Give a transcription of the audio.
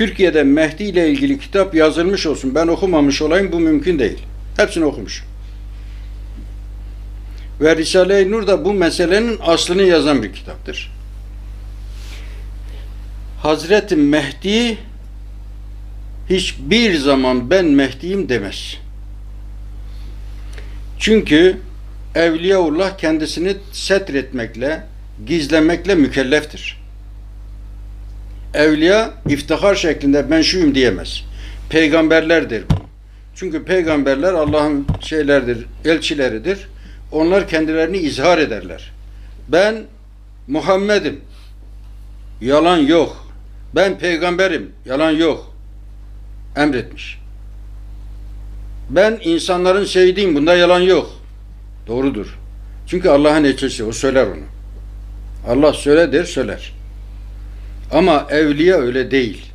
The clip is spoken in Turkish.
Türkiye'de Mehdi ile ilgili kitap yazılmış olsun. Ben okumamış olayım bu mümkün değil. Hepsini okumuş. Ve Risale-i Nur da bu meselenin aslını yazan bir kitaptır. Hazreti Mehdi hiçbir zaman ben Mehdi'yim demez. Çünkü Evliyaullah kendisini setretmekle, gizlemekle mükelleftir. Evliya iftihar şeklinde ben şuyum diyemez. Peygamberlerdir bu. Çünkü peygamberler Allah'ın şeylerdir, elçileridir. Onlar kendilerini izhar ederler. Ben Muhammed'im. Yalan yok. Ben peygamberim. Yalan yok. Emretmiş. Ben insanların şeydiyim. Bunda yalan yok. Doğrudur. Çünkü Allah'ın elçisi. O söyler onu. Allah söyle der söyler. Ama evliya öyle değil.